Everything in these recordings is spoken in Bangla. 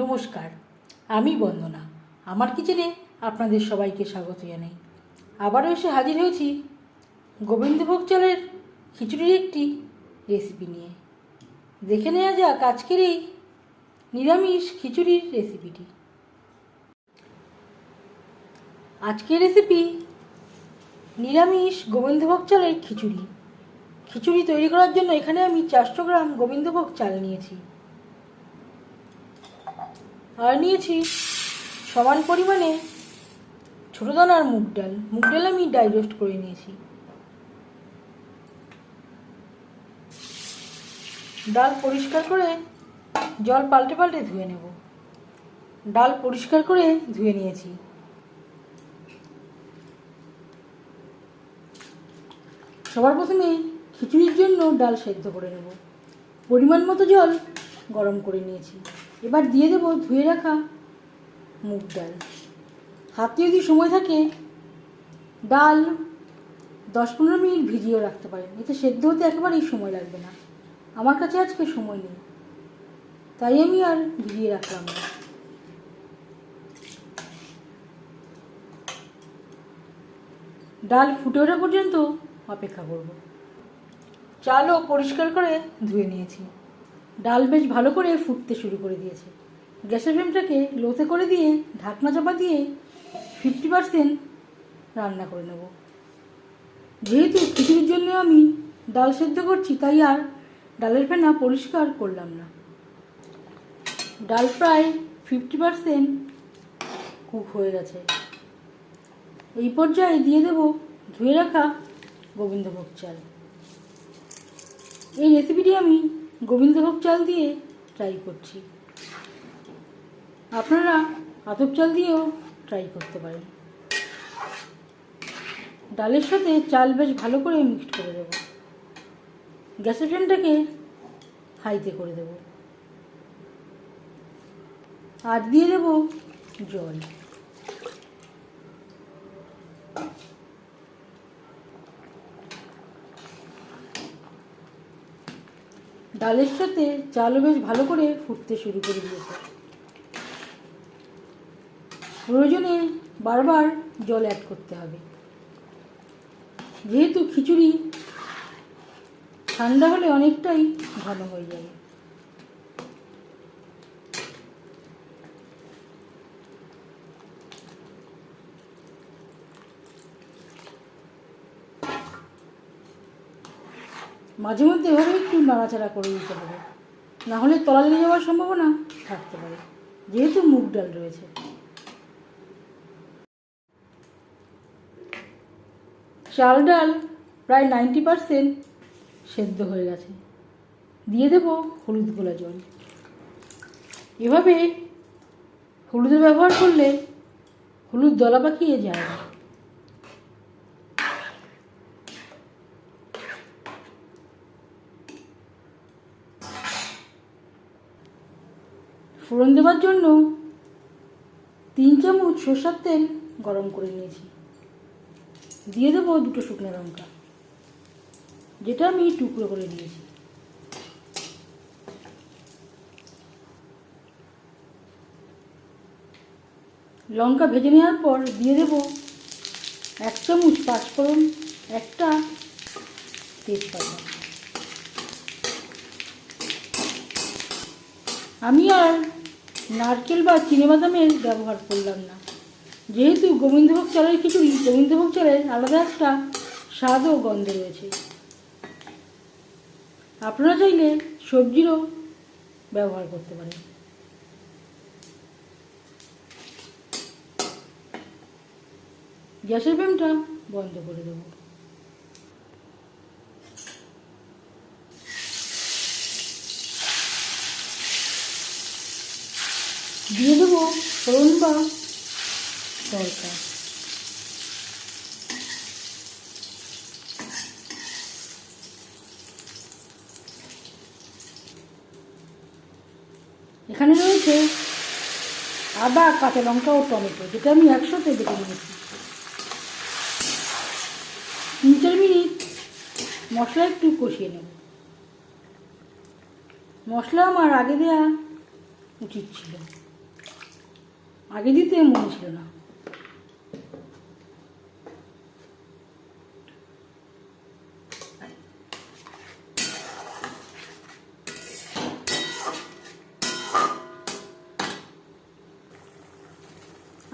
নমস্কার, আমি বন্দনা। আমার কিচেনে আপনাদের সবাইকে স্বাগত জানাই। আবারও এসে হাজির হয়েছি গোবিন্দভোগ চালের খিচুড়ির একটি রেসিপি নিয়ে। দেখে নেওয়া যাক আজকের এই নিরামিষ খিচুড়ির রেসিপিটি আজকের রেসিপি নিরামিষ গোবিন্দভোগ চালের খিচুড়ি। খিচুড়ি তৈরি করার জন্য এখানে আমি চারশো গ্রাম গোবিন্দভোগ চাল নিয়েছি। আর নিয়েছি। সমান পরিমাণে ছোটো দানার মুগ ডাল। মুগ ডাল আমি ডাইজেস্ট করে নিয়েছি। ডাল পরিষ্কার করে জল পাল্টে পাল্টে ধুয়ে নেব। ডাল পরিষ্কার করে ধুয়ে নিয়েছি। সবার প্রথমে খিচুড়ির জন্য ডাল সেদ্ধ করে নেব। পরিমাণ মতো জল গরম করে নিয়েছি। এবার দিয়ে দেবো, ধুয়ে রাখা। মুগ ডাল। হাতে যদি সময় থাকে, ডাল দশ পনেরো মিনিট ভিজিয়েও রাখতে পারেন। এতে সেদ্ধ হতে একেবারেই সময় লাগবে না। আমার কাছে আজকে সময় নেই। তাই আমি আর ভিজিয়ে রাখলাম না। ডাল ফুটে ওঠা পর্যন্ত অপেক্ষা করব। চালও পরিষ্কার করে ধুয়ে নিয়েছি। ডাল বেশ ভালো করে ফুটতে শুরু করে দিয়েছে। গ্যাসের ফ্লেমটাকে লোতে করে দিয়ে ঢাকনা চাপা দিয়ে ফিফটি পারসেন্ট রান্না করে নেব। যেহেতু খিচুড়ির জন্য আমি ডাল সেদ্ধ করছি, তাই আর ডালের ফেনা পরিষ্কার করলাম না। ডাল প্রায় ফিফটি পারসেন্ট কুক হয়ে গেছে। এই পর্যায়ে দিয়ে দেব ধুয়ে রাখা গোবিন্দভোগ চাল। এই রেসিপিটি আমি গোবিন্দভোগ চাল দিয়ে ট্রাই করছি। আপনারা আতপ চাল দিয়েও ট্রাই করতে পারেন। ডালের সাথে চাল বেশ ভালো করে মিক্সড করে দেব। গ্যাসের ফ্লেমটাকে হাইতে করে দেব। আর দিয়ে দেব জল। ডালের সাথে চালও বেশ ভালো করে ফুটতে শুরু করে দিয়েছে। প্রয়োজনে বারবার জল অ্যাড করতে হবে। যেহেতু খিচুড়ি, ঠান্ডা হলে অনেকটাই ঘন হয়ে যাবে। মাঝে মধ্যে এভাবে একটু নাড়াচাড়া করে দিতে হবে নাহলে তলা লেগে যাওয়ার সম্ভাবনা থাকতে পারে। যেহেতু মুগ ডাল রয়েছে। চাল ডাল প্রায় নাইনটি পারসেন্ট সেদ্ধ হয়ে গেছে। দিয়ে দেব হলুদ গোলা জল। এভাবে হলুদের ব্যবহার করলে হলুদ দলা পাকিয়ে যায়। না ফোড়ন দেওয়ার জন্য তিন চামচ সর্ষার তেল গরম করে নিয়েছি। দিয়ে দেবো দুটো শুকনো লঙ্কা, যেটা আমি টুকরো করে নিয়েছি। লঙ্কা ভেজে নেওয়ার পর দিয়ে দেবো এক চামচ পাঁচফোড়ন, একটা তেজপাতা। আমি আর নারকেল বা চিনেবাদামের ব্যবহার করলাম না। যেহেতু গোবিন্দভোগ চালের খিচুড়ি গোবিন্দভোগ চালের আলাদা একটা স্বাদ ও গন্ধ রয়েছে। আপনারা চাইলে সবজিরও ব্যবহার করতে পারেন। গ্যাসের ফ্লেমটা বন্ধ করে দেবো দিয়ে দেবো ফোড়ন বা এখানে রয়েছে আদা, কাঁচা লঙ্কা ও টমেটো যেটা আমি একসাথে বেটে নিয়েছি। তিন চার মিনিট মশলা একটু কষিয়ে নেব। মশলা আমার আগে দেওয়া উচিত ছিল। আগে দিতে মনে ছিল না।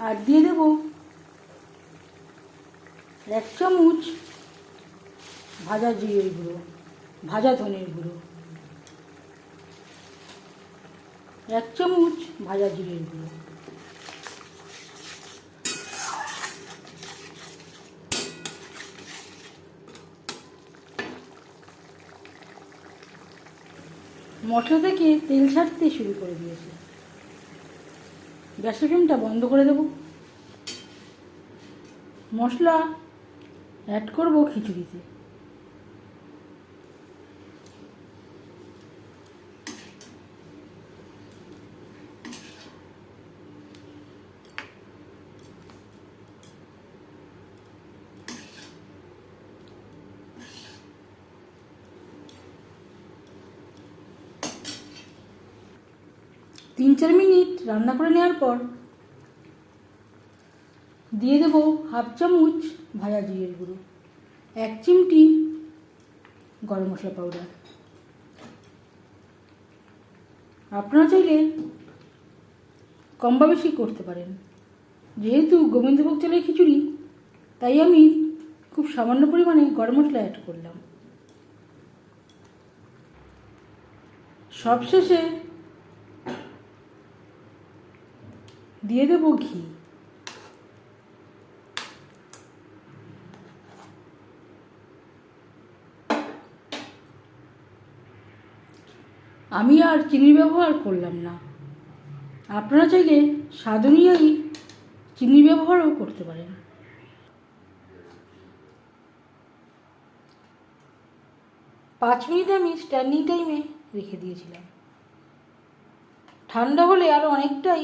আর দিয়ে দেব এক চামচ ভাজা জিরের গুঁড়ো, ভাজা ধনের গুঁড়ো। এক চামচ ভাজা জিরের গুঁড়ো। মশলা থেকে তেল ছাড়তে শুরু করে দিয়েছে। গ্যাসের ফ্লেমটা বন্ধ করে দেব। মশলা অ্যাড করব খিচুড়িতে। তিন চার মিনিট রান্না করে নেওয়ার পর দিয়ে দেব হাফ চামচ ভাজা জিরের গুঁড়ো, এক চিমটি গরম মশলা পাউডার আপনারা চাইলে কম বা বেশি করতে পারেন। যেহেতু গোবিন্দভোগ চালের খিচুড়ি, তাই আমি খুব সামান্য পরিমাণে গরম মশলা অ্যাড করলাম। সবশেষে দিয়ে দেব ঘি। আমি আর চিনির ব্যবহার করলাম না। আপনারা চাইলে স্বাদ অনুযায়ী চিনির ব্যবহারও করতে পারেন। পাঁচ মিনিট আমি স্ট্যান্ডিং টাইমে রেখে দিয়েছিলাম। ঠান্ডা হলে আরও অনেকটাই